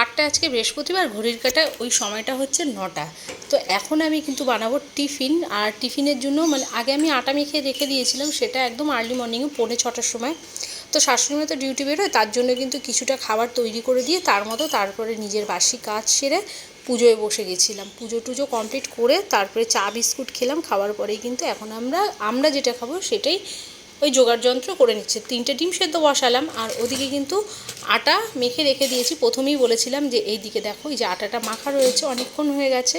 বারটা আজকে বৃহস্পতিবার, ঘড়ির কাটা, ওই সময়টা হচ্ছে নটা। তো এখন আমি কিন্তু বানাবো টিফিন, আর টিফিনের জন্য মানে আগে আমি আটা মেখে রেখে দিয়েছিলাম, সেটা একদম আর্লি মর্নিংয়ে পৌনে ছটার সময়। তো শাশুড়ি তো ডিউটি বেরোয়, তার জন্য কিন্তু কিছুটা খাবার তৈরি করে দিয়ে তার মতো তারপরে নিজের বাসি কাজ সেরে পুজোয় বসে গেছিলাম। পুজো টুজো কমপ্লিট করে তারপরে চা, বিস্কুট খেলাম, খাওয়ার পরেই কিন্তু এখন আমরা আমরা যেটা খাব সেটাই ওই জোগাড় যন্ত্র করে নিচ্ছে। তিনটে ডিম সেদ্ধ বসালাম, আর ওদিকে কিন্তু আটা মেখে রেখে দিয়েছি। প্রথমেই বলেছিলাম যে এই দিকে দেখো, এই যে আটাটা মাখা রয়েছে, অনেকক্ষণ হয়ে গেছে,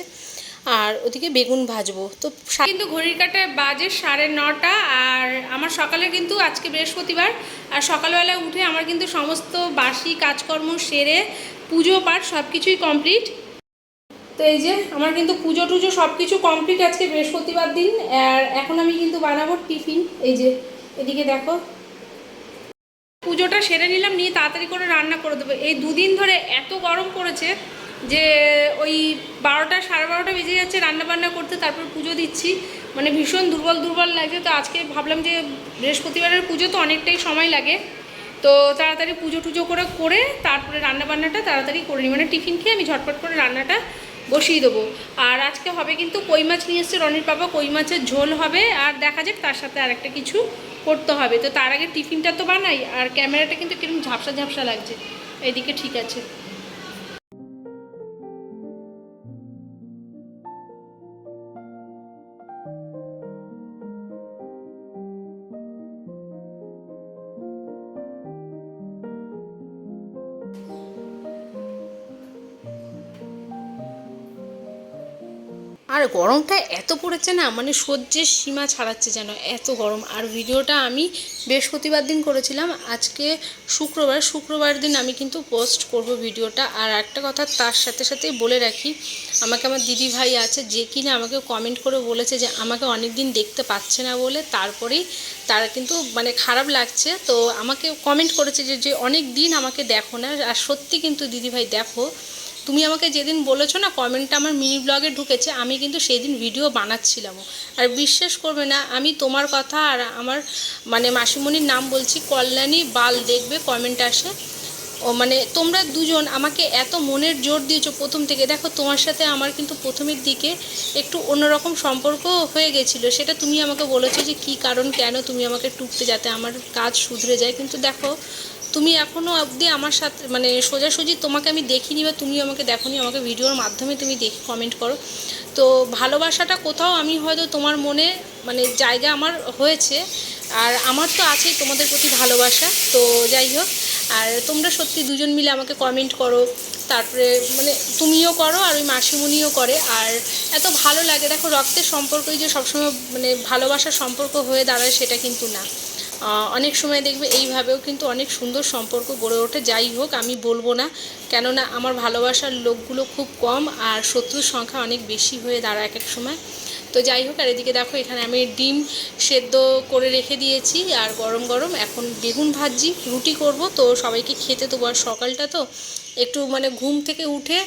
আর ওদিকে বেগুন ভাজবো। তো কিন্তু ঘড়ির কাটায় বাজে সাড়ে নটা, আর আমার সকালে কিন্তু আজকে বৃহস্পতিবার, আর সকালবেলা উঠে আমার কিন্তু সমস্ত বাসি কাজকর্ম সেরে পুজো পাঠ সব কিছুই কমপ্লিট। তো এই যে আমার কিন্তু পুজো টুজো সব কিছু কমপ্লিট আজকে বৃহস্পতিবার দিন, আর এখন আমি কিন্তু বানাবো টিফিন। এই যে এদিকে দেখো। পুজোটা সেরে নিলাম, নিয়ে তাড়াতাড়ি করে রান্না করে দেবো। এই দুদিন ধরে এত গরম পড়েছে যে ওই বারোটা, সাড়ে বারোটা বেজে যাচ্ছে রান্না বান্না করতে, তারপর পুজো দিচ্ছি। মানে ভীষণ দুর্বল দুর্বল লাগছে তো আজকে ভাবলাম যে বৃহস্পতিবারের পুজো তো অনেকটাই সময় লাগে। তো তাড়াতাড়ি পুজো টুজো করে করে তারপরে রান্না বান্নাটা তাড়াতাড়ি করে নিই। মানে টিফিন খেয়ে আমি ঝটপট করে রান্নাটা বসিয়ে দেবো। আর আজকে হবে কিন্তু কই মাছ নিয়ে এসছে রনির বাবা। কই মাছের ঝোল হবে। আর দেখা যাক তার সাথে আরেকটা কিছু করতে হবে। তো তার আগে টিফিনটা তো বানাই, আর ক্যামেরাটা কিন্তু কীরকম ঝাপসা ঝাপসা লাগছে। এইদিকে ঠিক আছে। আর গরমটা এত পড়েছে না মানে সহ্যের সীমা ছাড়াচ্ছে যেন এত গরম। আর ভিডিওটা আমি বৃহস্পতিবার দিন করেছিলাম, আজকে শুক্রবার। শুক্রবার দিন আমি কিন্তু পোস্ট করব ভিডিওটা। আর একটা কথা তার সাথে সাথেই বলে রাখি, আমাকে আমার দিদি ভাই আছে, যে কিনা আমাকে কমেন্ট করে বলেছে যে আমাকে অনেক দিন দেখতে পাচ্ছে না বলে, তারপরেই তারা কিন্তু মানে খারাপ লাগছে। তো আমাকে কমেন্ট করেছে যে যে অনেক দিন আমাকে দেখো না। আর সত্যি কিন্তু দিদি ভাই দেখো তুমি আমাকে যেদিন বলেছ না কমেন্টটা আমার মিনি ব্লগে ঢুকেছে, আমি কিন্তু সেই দিন ভিডিও বানাচ্ছিলামও। আর বিশ্বাস করবে না, আমি তোমার কথা আর আমার মানে মাসিমণির নাম বলছি কল্যাণী বাল, দেখবে কমেন্ট আসে। ও মানে তোমরা দুজন আমাকে এত মনের জোর দিয়েছ প্রথম থেকে, দেখো তোমার সাথে আমার কিন্তু প্রথমের দিকে একটু অন্যরকম সম্পর্ক হয়ে গেছিল, সেটা তুমি আমাকে বলেছ যে কী কারণ, কেন তুমি আমাকে টুকতে যাতে আমার কাজ শুধরে যায়, কিন্তু দেখো তুমি এখনও অবধি আমার সাথে মানে সোজাসুজি তোমাকে আমি দেখিনি বা তুমি আমাকে দেখোনি, আমাকে ভিডিওর মাধ্যমে তুমি দেখি কমেন্ট করো। তো ভালোবাসাটা কোথাও আমি হয়তো তোমার মনে মানে জায়গা আমার হয়েছে, আর আমার তো আছেই তোমাদের প্রতি ভালোবাসা, তো যাই হোক। আর তোমরা সত্যি দুজন মিলে আমাকে কমেন্ট করো, তারপরে মানে তুমিও করো আর ওই মাসিমণিও করে, আর এত ভালো লাগে। দেখো রক্তের সম্পর্কই যে সবসময় মানে ভালোবাসার সম্পর্ক হয়ে দাঁড়ায় সেটা কিন্তু না। অনেক সময় দেখবে এইভাবেও কিন্তু অনেক সুন্দর সম্পর্ক গড়ে ওঠে। যাই হোক, আমি বলব না। কেননা আমার ভালোবাসার লোকগুলো খুব কম আর শত্রুর সংখ্যা অনেক বেশি হয়ে দাঁড়ায় এক এক সময়। তো যাই হোক, আর এদিকে দেখো, এখানে আমি ডিম সেদ্ধ করে রেখে দিয়েছি আর গরম গরম। এখন বেগুন ভাজি রুটি করব। তো সবাইকে খেতে আর সকালটা তো একটু মানে ঘুম থেকে উঠে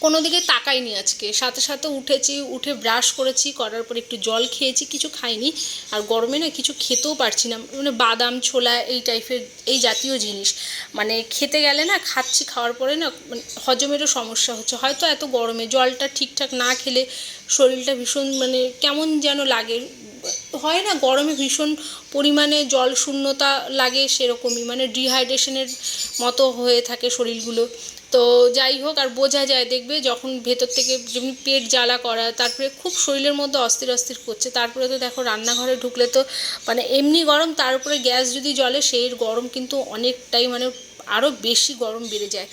কোনো দিকে তাকাইনি আজকে। সাথে সাথে উঠেছি, উঠে ব্রাশ করেছি, করার পর একটু জল খেয়েছি, কিছু খাইনি। আর গরমে না কিছু খেতেও পারছি না। মানে বাদাম, ছোলা, এই টাইপের এই জাতীয় জিনিস। মানে খেতে গেলে না খাচ্ছি, খাওয়ার পরে না মানে হজমেরও সমস্যা হচ্ছে। হয়তো এত গরমে জলটা ঠিকঠাক না খেলে শরীরটা ভীষণ মানে কেমন যেন লাগে। হয় না গরমে ভীষণ পরিমাণে জল শূন্যতা লাগে সেরকমই। মানে ডিহাইড্রেশনের মতো হয়ে থাকে শরীরগুলো। তো যাই হোক, আর বোঝা যায়, দেখবে যখন ভেতর থেকে যেমনি পেট জ্বালা করা, তারপরে খুব শরীরের মধ্যে অস্থির অস্থির করছে। তারপরে তো দেখো, রান্নাঘরে ঢুকলে তো মানে এমনি গরম, তার উপরে গ্যাস যদি জ্বলে, সেই গরম কিন্তু অনেকটাই মানে আরও বেশি গরম বেড়ে যায়।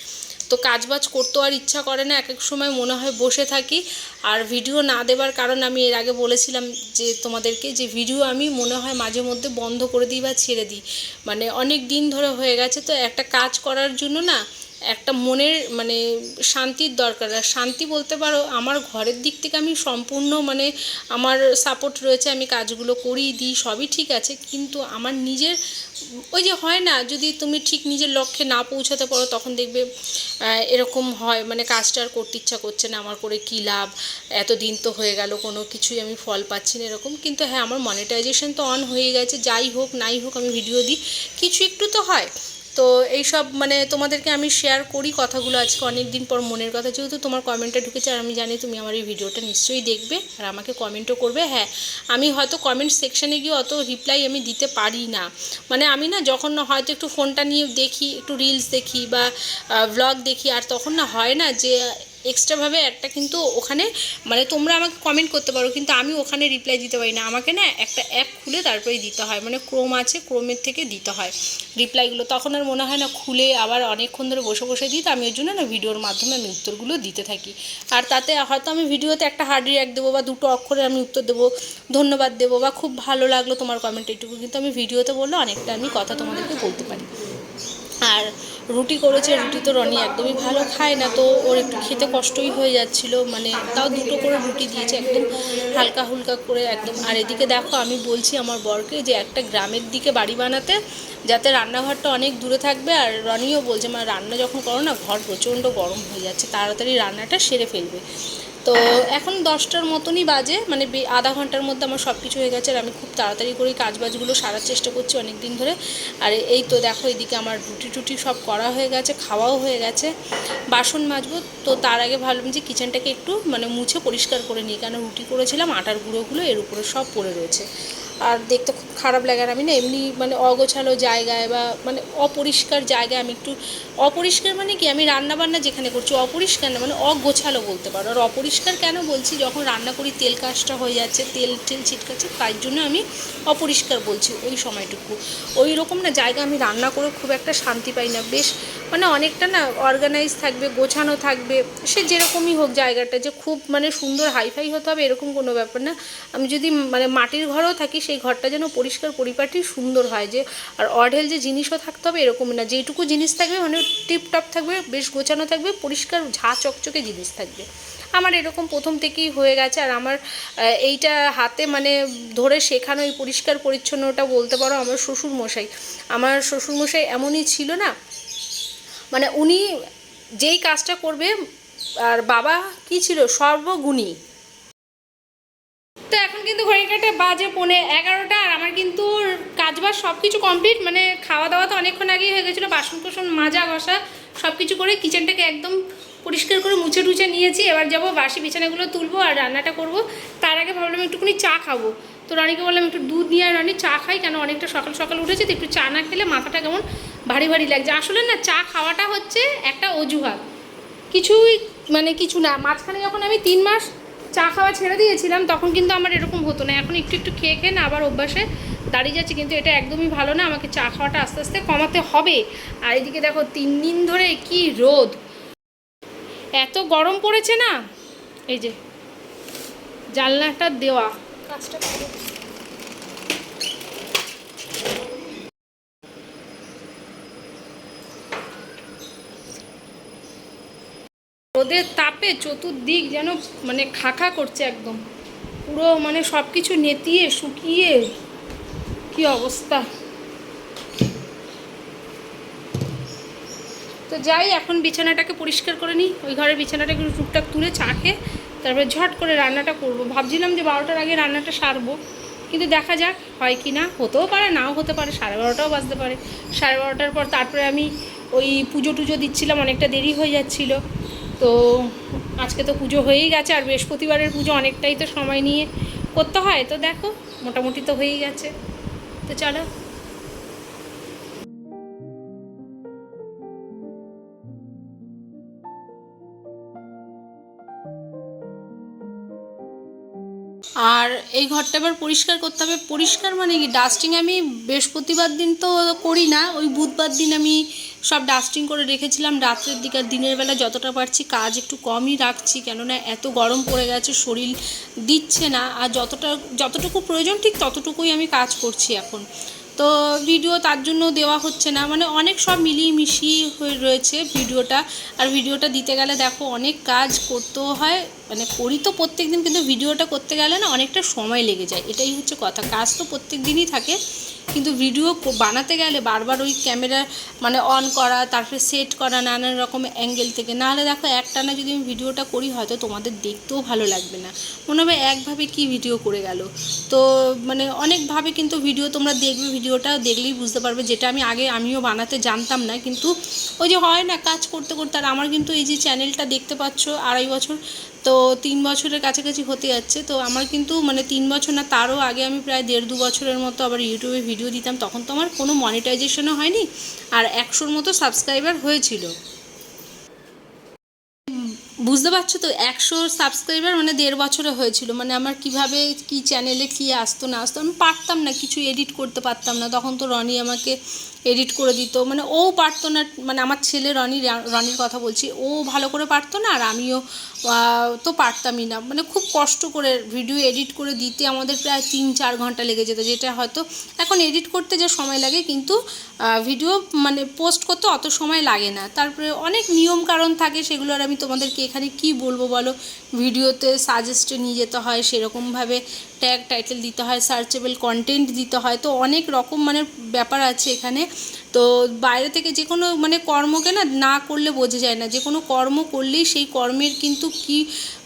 তো কাজবাজ করতেও আর ইচ্ছা করে না এক এক সময় মনে হয় বসে থাকি। আর ভিডিও না দেবার কারণ আমি এর আগে বলেছিলাম যে তোমাদেরকে যে ভিডিও আমি মনে হয় মাঝে মধ্যে বন্ধ করে দিই বা ছেড়ে দিই। মানে অনেক দিন ধরে হয়ে গেছে, তো একটা কাজ করার জন্য না একটা মনের মানে শান্তির দরকার। আর শান্তি বলতে পারো, আমার ঘরের দিক থেকে আমি সম্পূর্ণ মানে আমার সাপোর্ট রয়েছে, আমি কাজগুলো করিয়ে দিই, সবই ঠিক আছে। কিন্তু আমার নিজের, ওই যে হয় না, যদি তুমি ঠিক নিজের লক্ষ্যে না পৌঁছাতে পারো, তখন দেখবে এরকম হয়। মানে কাজটা আর করতে ইচ্ছা করছে না, আমার করে কী লাভ? এত দিন তো হয়ে গেল, কোনো কিছুই আমি ফল পাচ্ছি না, এরকম। কিন্তু হ্যাঁ আমার মনিটাইজেশন তো অন হয়ে গেছে, যাই হোক, নাই হোক, আমি ভিডিও দিই। কিছু একটু তো হয়। তো এইসব মানে তোমাদেরকে আমি শেয়ার করি কথাগুলো আজকে অনেক দিন পর মনের কথা। যেহেতু তোমার কমেন্টটা ঢুকেছে আর আমি জানি তুমি আমার এই ভিডিওটা নিশ্চয়ই দেখবে আর আমাকে কমেন্টও করবে। হ্যাঁ আমি হয়তো কমেন্ট সেকশানে গিয়ে অত রিপ্লাই আমি দিতে পারি না। মানে আমি না যখন না হয়তো একটু ফোনটা নিয়ে দেখি, একটু রিলস দেখি বা ব্লগ দেখি, আর তখন না হয় না যে এক্সট্রাভাবে একটা কিন্তু ওখানে মানে তোমরা আমাকে কমেন্ট করতে পারো, কিন্তু আমি ওখানে রিপ্লাই দিতে পারি না। আমাকে না একটা অ্যাপ খুলে তারপরেই দিতে হয় মানে ক্রোম আছে ক্রোমের থেকে দিতে হয় রিপ্লাইগুলো তখন আর মনে হয় না খুলে আবার অনেকক্ষণ ধরে বসে বসে দিই, তো আমি ওই জন্য না ভিডিওর মাধ্যমে আমি উত্তরগুলো দিতে থাকি। আর তাতে হয়তো আমি ভিডিওতে একটা হার্ড রিয়াক্ট দেবো বা দুটো অক্ষরে আমি উত্তর দেবো, ধন্যবাদ দেবো বা খুব ভালো লাগল তোমার কমেন্ট এইটুকু কিন্তু আমি ভিডিওতে বললে অনেকটা আমি কথা তোমাদেরকে বলতে পারি। আর রুটি করেছে, রুটি তো রনি একদমই ভালো খায় না, তো ওর একটু খেতে কষ্টই হয়ে যাচ্ছিল। মানে তাও দুটো করে রুটি দিয়েছে একদম হালকা হুলকা করে একদম। আর এদিকে দেখো, আমি বলছি আমার বরকে যে একটা গ্রামের দিকে বাড়ি বানাতে, যাতে রান্নাঘরটা অনেক দূরে থাকবে। আর রনিও বলছে মানে রান্না যখন করো না, ঘর প্রচণ্ড গরম হয়ে যাচ্ছে, তাড়াতাড়ি রান্নাটা সেরে ফেলবে। তো এখন দশটার মতনই বাজে মানে আধা ঘণ্টার মধ্যে আমার সব কিছু হয়ে গেছে আর আমি খুব তাড়াতাড়ি করে কাজবাজগুলো সারার চেষ্টা করছি অনেক দিন ধরে। আর এই তো দেখো এদিকে আমার রুটি টুটি সব করা হয়ে গেছে, খাওয়াও হয়ে গেছে, বাসন মাজবো। তো তার আগে ভাবলাম যে কিচেনটাকে একটু মানে মুছে পরিষ্কার করে নিই, কেন রুটি করেছিলাম, আটার গুঁড়োগুলো এর উপরে সব পড়ে রয়েছে। আর দেখতে খুব খারাপ লাগে। আর আমি না এমনি মানে অগোছালো জায়গায় বা মানে অপরিষ্কার জায়গায় আমি একটু অপরিষ্কার মানে কি আমি রান্না বান্না যেখানে করছি অপরিষ্কার না মানে অগোছালো বলতে পারো। আর অপরিষ্কার কেন বলছি? যখন রান্না করি তেল কাজটা হয়ে যাচ্ছে, তেল টেল ছিটকাচ্ছে, তাই জন্য আমি অপরিষ্কার বলছি ওই সময়টুকু। ওই রকম না জায়গা আমি রান্না করে খুব একটা শান্তি পাই না। বেশ মানে অনেকটা না অর্গানাইজ থাকবে, গোছানো থাকবে, সে যেরকমই হোক জায়গাটা যে খুব মানে সুন্দর হাইফাই হতে হবে এরকম কোনো ব্যাপার না। আমি যদি মানে মাটির ঘরেও থাকি সেই ঘরটা যেন পরিষ্কার পরিপাটি সুন্দর হয় যে, আর অঢেল যে জিনিসও থাকতে হবে এরকম না। যেইটুকু জিনিস থাকবে মানে টিপটপ থাকবে, বেশ গোছানো থাকবে, পরিষ্কার ঝা চকচকে জিনিস থাকবে। আমার এরকম প্রথম থেকেই হয়ে গেছে আর আমার এইটা হাতে মানে ধরে শেখানো এই পরিষ্কার পরিচ্ছন্নটা বলতে পারো আমার শ্বশুর মশাই আমার শ্বশুর মশাই এমনই ছিল না মানে উনি যেই কাজটা করবে, আর বাবা কি ছিল? সর্বগুণী। তো এখন কিন্তু ঘড়ি কাটে বাজে পৌনে এগারোটা আর আমার কিন্তু কাজবাজ সব কিছু কমপ্লিট মানে খাওয়া দাওয়া তো অনেকক্ষণ আগেই হয়ে গেছিল বাসন কোসন মাজা, ঘষা সব কিছু করে কিচেনটাকে একদম পরিষ্কার করে মুছে টুছে নিয়েছি। এবার যাব বাসি বিছানাগুলো তুলবো আর রান্নাটা করব। তার আগে ভাবলাম একটুখানি চা খাব। তো রানীকে বললাম একটু দুধ নিয়ে রানী, চা খাই, কেন অনেকটা সকাল সকাল উঠেছে, তো একটু চা না খেলে মাথাটা কেমন ভারী ভারী লাগছে। আসলে না, চা খাওয়াটা হচ্ছে একটা অজুহাত। কিছুই মানে কিছু না। মাঝখানে যখন আমি তিন মাস চা খাওয়া ছেড়ে দিয়েছিলাম, তখন কিন্তু আমার এরকম হতো না। এখন একটু একটু খেয়ে খেয়ে না, আবার অভ্যাসে দাঁড়িয়ে যাচ্ছে, কিন্তু এটা একদমই ভালো না। আমাকে চা খাওয়াটা আস্তে আস্তে কমাতে হবে। আর এদিকে দেখো, তিন দিন ধরে কি রোদ। এত গরম পড়েছে না? এই যে, জানলাটা দেওয়া। কাজটা করো। রোদের তাপে চতুর্দিক যেন মানে খাখা করছে একদম। পুরো মানে সব কিছু নেতিয়ে, শুকিয়ে, কি অবস্থা। তো যাই, এখন বিছানাটাকে পরিষ্কার করে নিই। ওই ঘরের বিছানাটাকে টুকটাক তুলে চা খেয়ে তারপরে ঝট করে রান্নাটা করব। ভাবছিলাম যে বারোটার আগে রান্নাটা সারবো, কিন্তু দেখা যাক হয় কি না। হতেও পারে, নাও হতে পারে, সাড়ে বারোটাও বাজতে পারে। সাড়ে বারোটার পর তারপরে আমি ওই পুজো টুজো দিচ্ছিলাম, অনেকটা দেরি হয়ে যাচ্ছিল। তো আজকে তো পুজো হয়েই গেছে আর বৃহস্পতিবারের পুজো অনেকটাই তো সময় নিয়ে করতে হয়। তো দেখো, মোটামুটি তো হয়েই গেছে। তো চলো। আর এই ঘরটা এবার পরিষ্কার করতে হবে। পরিষ্কার মানে কি? ডাস্টিং আমি বৃহস্পতিবার দিন তো করি না, ওই বুধবার দিন আমি সব ডাস্টিং করে রেখেছিলাম রাত্রের দিকে দিনের বেলা যতটা পারছি কাজ একটু কমই রাখছি, কেননা এত গরম পড়ে গেছে, শরীর দিচ্ছে না, আর যতটা, যতটুকু প্রয়োজন ঠিক ততটুকুই আমি কাজ করছি এখন। তো ভিডিও তার জন্য দেওয়া হচ্ছে না মানে অনেক সব মিলিয়ে মিশিয়ে হয়ে রয়েছে ভিডিওটা আর ভিডিওটা দিতে গেলে দেখো অনেক কাজ করতেও হয় মানে করি তো প্রত্যেক দিন কিন্তু ভিডিওটা করতে গেলে না অনেকটা সময় লেগে যায়, এটাই হচ্ছে কথা, কাজ তো প্রত্যেক দিনই থাকে। কিন্তু ভিডিও বানাতে গেলে বারবার ওই ক্যামেরা মানে অন করা, তারপরে সেট করা, নানান রকম অ্যাঙ্গেল থেকে। নাহলে দেখো একটানা যদি আমি ভিডিওটা করি, হয়তো তোমাদের দেখতেও ভালো লাগবে না। মনে হবে একভাবে কি ভিডিও করে গেল। তো মানে অনেকভাবে কিন্তু ভিডিও তোমরা দেখবে ভিডিওটা দেখলেই বুঝতে পারবে যেটা আমি আগে আমিও বানাতে জানতাম না। কিন্তু ওই যে হয় না কাজ করতে করতে, আর আমার কিন্তু এই যে চ্যানেলটা দেখতে পাচ্ছ, আড়াই বছর তো তিন বছরের কাছাকাছি হতে যাচ্ছে। তো আমার কিন্তু মানে তিন বছর না, তারও আগে আমি প্রায় দেড় দু বছরের মতো আবার ইউটিউবে ভিডিও দিতাম। তখন তো আমার কোনো মনিটাইজেশনও হয়নি আর একশোর মতো সাবস্ক্রাইবার হয়েছিল। বুঝতে পারছ তো একশো সাবস্ক্রাইবার মানে দেড় বছরে হয়েছিল। মানে আমার কীভাবে, কি চ্যানেলে কি আসতো না আসতো আমি পারতাম না, কিছু এডিট করতে পারতাম না। তখন তো রনি আমাকে এডিট করে দিত। মানে ও পারতো না মানে আমার ছেলে রনি, রনির কথা বলছি, ও ভালো করে পারতো না আর আমিও তো পারতামই না। মানে খুব কষ্ট করে ভিডিও এডিট করে দিতে আমাদের প্রায় তিন, চার ঘণ্টা লেগে যেত, যেটা হয়তো এখন এডিট করতে যে সময় লাগে, কিন্তু ভিডিও মানে পোস্ট করতে অত সময় লাগে না। তারপরে অনেক নিয়ম কারণ থাকে, সেগুলো আর আমি তোমাদেরকে এখানে কি বলব বলো? ভিডিওতে সাজেস্টে নিয়ে যেতে হয়, সেরকমভাবে ট্যাগ টাইটেল দিতে হয় সার্চেবল কন্টেন্ট দিতে হয়, তো অনেক রকম মানে ব্যাপার আছে এখানে। তো বাইরে থেকে যে কোনো মানে কর্মকে না না করলে বোঝা যায় না। যে কোনো কর্ম করলেই সেই কর্মের কিন্তু কি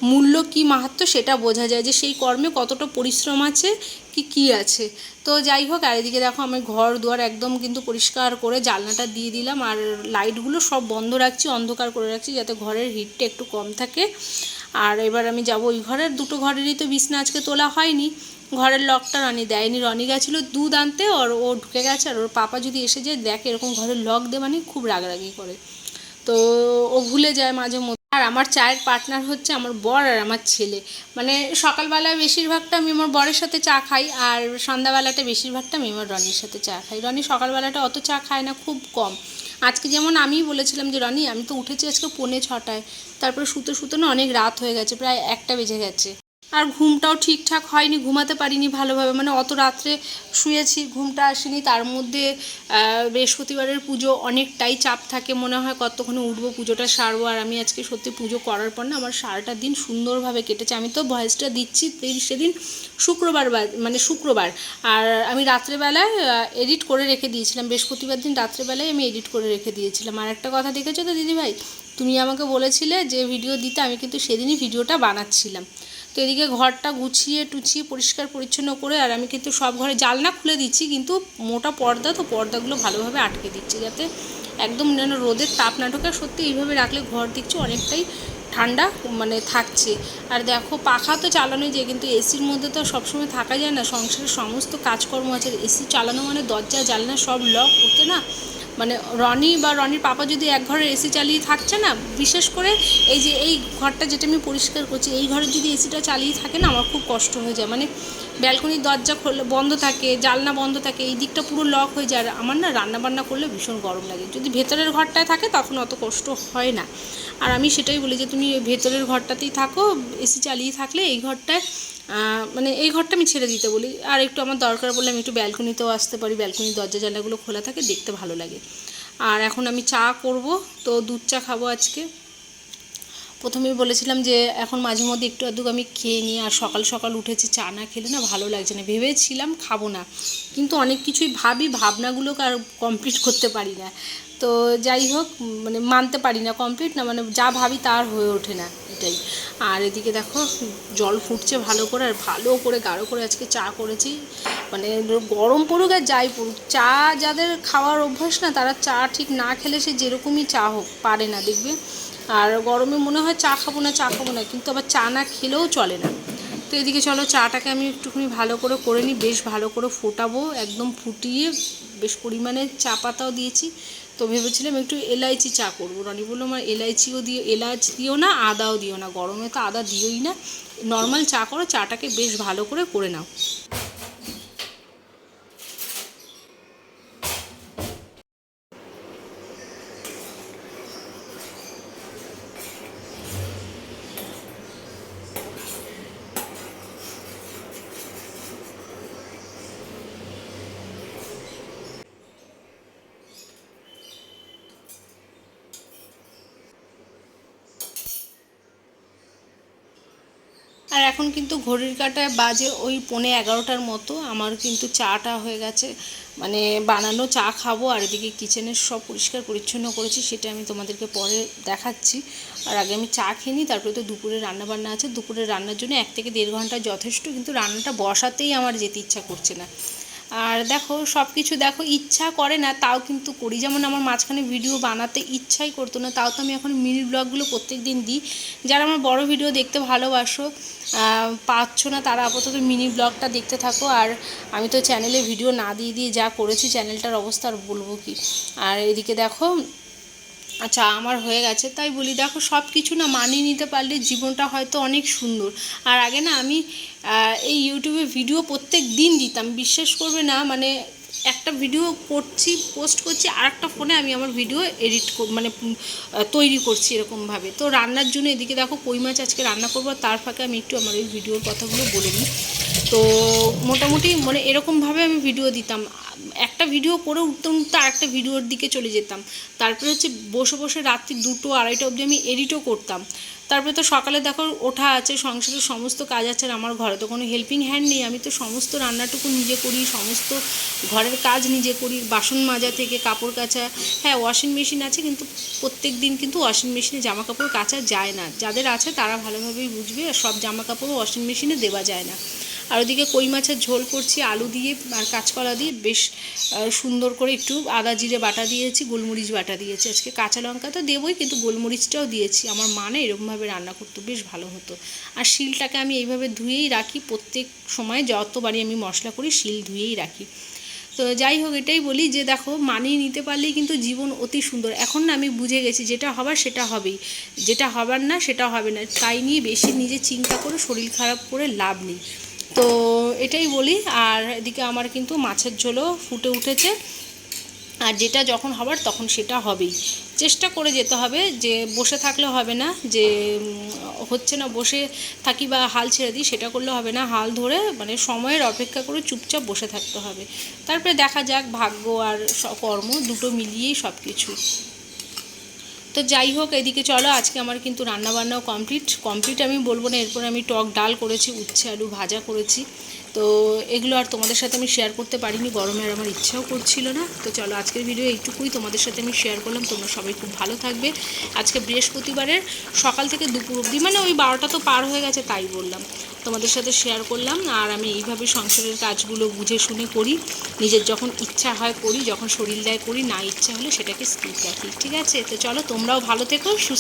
মূল্য, কি মাহাত্ম্য সেটা বোঝা যায় যে সেই কর্মে কতটা পরিশ্রম আছে, কি কি আছে। তো যাই হোক, আর এদিকে দেখো আমি ঘর দুয়ার একদম কিন্তু পরিষ্কার করে জানলাটা দিয়ে দিলাম। আর লাইটগুলো সব বন্ধ রাখছি, অন্ধকার করে রাখছি যাতে ঘরের হিটটা একটু কম থাকে। আর এবার আমি যাব ওই ঘরের। দুটো ঘরেরই তো বিছনা আজকে তোলা হয়নি। ঘরের লকটা রনি দেয়নি। রনি গেছিল দুধ আনতে ওর ও ঢুকে গেছে, আর ওর পাপা যদি এসে যায়, দেখে এরকম ঘরের লক দে মানে খুব রাগারাগি করে। তো ও ভুলে যায় মাঝে মধ্যে। আর আমার চায়ের পার্টনার হচ্ছে আমার বর আর আমার ছেলে। মানে সকালবেলা বেশিরভাগটা আমি আমার বরের সাথে চা খাই, আর সন্ধ্যাবেলাটা বেশিরভাগটা আমি আমার রনির সাথে চা খাই। রনি সকালবেলাটা অত চা খায় না, খুব কম। আজকে যেমন আমি বলেছিলাম যে, রনি, আমি তো উঠেছি আজকে পৌনে ছটায়। তারপরে শুতে শুতে না অনেক রাত হয়ে গেছে, প্রায় একটা বেজে গেছে। আর ঘুমটাও ঠিকঠাক হয়নি, ঘুমাতে পারিনি ভালোভাবে। মানে অত রাত্রে শুয়েছি, ঘুমটা আসেনি। তার মধ্যে বৃহস্পতিবারের পুজো অনেকটাই চাপ থাকে। মনে হয় কতক্ষণে উঠবো, পুজোটা সারবো। আর আমি আজকে সত্যি পুজো করার পর না আমার সারাটা দিন সুন্দরভাবে কেটেছে। আমি তো ভয়েসটা দিচ্ছি সেদিন শুক্রবার মানে শুক্রবার। আর আমি রাত্রেবেলায় এডিট করে রেখে দিয়েছিলাম। বৃহস্পতিবার দিন রাত্রেবেলায় আমি এডিট করে রেখে দিয়েছিলাম। আর একটা কথা দেখেছ তো দিদিভাই? তুমি আমাকে বলেছিলে যে ভিডিও দিতে, আমি কিন্তু সেদিনই ভিডিওটা বানাচ্ছিলাম। তো এদিকে ঘরটা গুছিয়ে টুছিয়ে পরিষ্কার পরিচ্ছন্ন করে, আর আমি কিন্তু সব ঘরে জালনা খুলে দিচ্ছি, কিন্তু মোটা পর্দা, তো পর্দাগুলো ভালোভাবে আটকে দিচ্ছি যাতে একদম যেন রোদের তাপ না ঢোকে। সত্যি এইভাবে রাখলে ঘর দেখছি অনেকটাই ঠান্ডা মানে থাকছে। আর দেখো, পাখা তো চালানোই যায় কিন্তু এসির মধ্যে তো সবসময় থাকা যায় না। সংসারের সমস্ত কাজকর্ম আছে এসি চালানো মানে দরজা জানলা সব লক ওঠে না মানে রনি বা রনির পাপা যদি এক ঘরে এসি চালিয়ে থাকছে না, বিশেষ করে এই যে এই ঘরটা যেটা আমি পরিষ্কার করছি, এই ঘরে যদি এসিটা চালিয়ে থাকে না, আমার খুব কষ্ট হয়ে যায়। মানে ব্যালকনির দরজা খোলা, বন্ধ থাকে জালনা বন্ধ থাকে, এই দিকটা পুরো লক হয়ে যায়। আর আমার না রান্না বান্না করলে ভীষণ গরম লাগে। যদি ভেতরের ঘরটায় থাকে, তখন অত কষ্ট হয় না। আর আমি সেটাই বলি যে, তুমি ভেতরের ঘরটাতেই থাকো, এসি চালিয়ে থাকলে এই ঘরটায় মানে এই ঘরটা আমি ছেড়ে দিতে বলি। আর একটু আমার দরকার বলে আমি একটু ব্যালকনিতেও আসতে পারি। ব্যালকনির দরজা জানলাগুলো খোলা থাকে, দেখতে ভালো লাগে। আর এখন আমি চা করব, তো দুধ চা খাব আজকে। প্রথমেই বলেছিলাম যে, এখন মাঝে মধ্যে একটু আধটু আমি খেয়ে নিই। আর সকাল সকাল উঠেছি, চা না খেলে না ভালো লাগছে না। ভেবেছিলাম খাব না। কিন্তু অনেক কিছুই ভাবি, ভাবনাগুলোকে আর কমপ্লিট করতে পারি না। তো যাই হোক মানে মানতে পারি না কমপ্লিট না মানে যা ভাবি তার হয়ে ওঠে না, এটাই। আর এদিকে দেখো, জল ফুটছে ভালো করে, আর ভালো করে, গাঢ় করে আজকে চা করেছি। মানে গরম পড়ুক আর যাই পড়ুক, চা যাদের খাওয়ার অভ্যাস না, তারা চা ঠিক না খেলে সে যেরকমই চা হোক, পারে না, দেখবে? আর গরমে মনে হয় চা খাব না, চা খাব না, কিন্তু আবার চা না খেলেও চলে না। তো এদিকে চলো, চাটাকে আমি একটুখানি ভালো করে করে নিই বেশ ভালো করে ফোটাবো, একদম ফুটিয়ে বেশ পরিমাণে চা পাতাও দিয়েছি। তো ভেবেছিলাম একটু এলাইচি চা করব। রনি বলল আমার এলাইচিও দিও, এলাচ দিও না, আদাও দিও না। গরমে তো আদা দিওই না। নর্মাল চা করো, চাটাকে বেশ ভালো করে করে নাও। এখন কিন্তু ঘড়ির কাটায় বাজে ওই পৌনে এগারোটার মতো। আমার কিন্তু চাটা হয়ে গেছে। মানে বানানো চা খাব আর এদিকে কিচেনের সব পরিষ্কার পরিচ্ছন্ন করেছি, সেটা আমি তোমাদেরকে পরে দেখাচ্ছি। আর আগে আমি চা খেয়ে নিই, তারপরে তো দুপুরে রান্না বান্না আছে। দুপুরে রান্নার জন্য এক থেকে দেড় ঘণ্টা যথেষ্ট, কিন্তু রান্নাটা বসাতেই আমার যেতে ইচ্ছা করছে না। আর দেখো সব কিছু দেখো, ইচ্ছা করে না, তাও কিন্তু করি। যেমন আমার মাঝখানে ভিডিও বানাতে ইচ্ছাই করতো না, তাও তো আমি এখন মিনি ব্লগগুলো প্রত্যেক দিন দিই। যারা আমার বড় ভিডিও দেখতে ভালোবাসো পাচ্ছ না, তারা আপাতত মিনি ব্লগটা দেখতে থাকো। আর আমি তো চ্যানেলে ভিডিও না দিয়ে দিয়ে যা করেছি চ্যানেলটার অবস্থা আর বলব কি। আর এদিকে দেখো আচ্ছা আমার হয়ে গেছে। তাই বলি, দেখো সব কিছু না মানিয়ে নিতে পারলে জীবনটা হয়তো অনেক সুন্দর। আর আগে না আমি এই ইউটিউবে ভিডিও প্রত্যেক দিন দিতাম। বিশ্বাস করবে না মানে একটা ভিডিও করছি, পোস্ট করছি আর একটা ফোনে আমি আমার ভিডিও এডিট মানে তৈরি করছি এরকমভাবে। তো রান্নার জন্য এদিকে দেখো, কই মাছ আজকে রান্না করব তার ফাঁকে আমি একটু আমার ওই ভিডিওর কথাগুলো বলে নিই। তো মোটামুটি মানে এরকমভাবে আমি ভিডিও দিতাম। একটা ভিডিও করে উঠতে উঠতে আরেকটা ভিডিওর দিকে চলে যেতাম। তারপরে হচ্ছে বসে বসে রাত্রি দুটো, আড়াইটা অবধি আমি এডিটও করতাম। তারপরে তো সকালে দেখো ওঠা আছে সংসারের সমস্ত কাজ আছে আর আমার ঘরে তো কোনো হেল্পিং হ্যান্ড নেই। আমি তো সমস্ত রান্নাটুকু নিজে করি, সমস্ত ঘরের কাজ নিজে করি, বাসন মাজা থেকে কাপড় কাচা। হ্যাঁ ওয়াশিং মেশিন আছে কিন্তু প্রত্যেক দিন কিন্তু ওয়াশিং মেশিনে জামা কাপড় কাচা যায় না। যাদের আছে তারা ভালোভাবেই বুঝবে আর সব জামা কাপড় ওয়াশিং মেশিনে দেওয়া যায় না। আর ওদিকে কই মাছের ঝোল করছি, আলু দিয়ে আর কাঁচকলা দিয়ে। বেশ সুন্দর করে একটু আদা, জিরে বাটা দিয়েছি, গোলমরিচ বাটা দিয়েছি। আজকে কাঁচা লঙ্কা তো দেবই, কিন্তু গোলমরিচটাও দিয়েছি। আমার মা না এরকমভাবে রান্না করতো, বেশ ভালো হতো। আর শিলটাকে আমি এইভাবে ধুয়েই রাখি, প্রত্যেক সময় যতবারই আমি মশলা করি, শিল ধুয়েই রাখি। তো যাই হোক, এটাই বলি যে দেখো, মানিয়ে নিতে পারলেই কিন্তু জীবন অতি সুন্দর। এখন না আমি বুঝে গেছি, যেটা হবার সেটা হবেই। যেটা হবার না, সেটা হবে না। তাই নিয়ে বেশি নিজে চিন্তা করে শরীর খারাপ করে লাভ নেই। তো এটাই বলি, আর এদিকে আমার কিন্তু মাছের ঝোলও ফুটে উঠেছে। আর যেটা যখন হবার তখন সেটা হবেই। চেষ্টা করে যেতে হবে যে বসে থাকলে হবে না, যে হচ্ছে না বসে থাকি বা হাল ছেড়ে দিই সেটা করলে হবে না। হাল ধরে মানে সময়ের অপেক্ষা করে চুপচাপ বসে থাকতে হবে। তারপরে দেখা যাক ভাগ্য আর কর্ম দুটো মিলিয়েই সব কিছু তো যাই হোক, এদিকে চলো, আজকে আমার কিন্তু রান্নাবান্নাও কমপ্লিট কমপ্লিট আমি বলব না, এরপর আমি টক ডাল করেছি, উচ্ছে আলু ভাজা করেছি। তো এগুলো আর তোমাদের সাথে আমি শেয়ার করতে পারিনি গরমে আর আমার ইচ্ছাও করছিল না। তো চলো আজকের ভিডিও এইটুকুই, তোমাদের সাথে আমি শেয়ার করলাম, তোমরা সবাই খুব ভালো থাকবে। আজকে বৃহস্পতিবারের সকাল থেকে দুপুর অবধি মানে ওই বারোটা তো পার হয়ে গেছে তাই বললাম। তোমাদের সাথে শেয়ার করলাম, আর আমি এইভাবে সংসারের কাজগুলো বুঝে শুনে করি, নিজের যখন ইচ্ছা হয় করি, যখন শরীর দেয় করি, না ইচ্ছা হলে সেটাকে স্কিপ রাখি, ঠিক আছে? তো চলো তোমরাও ভালো থেকো, সুস্থ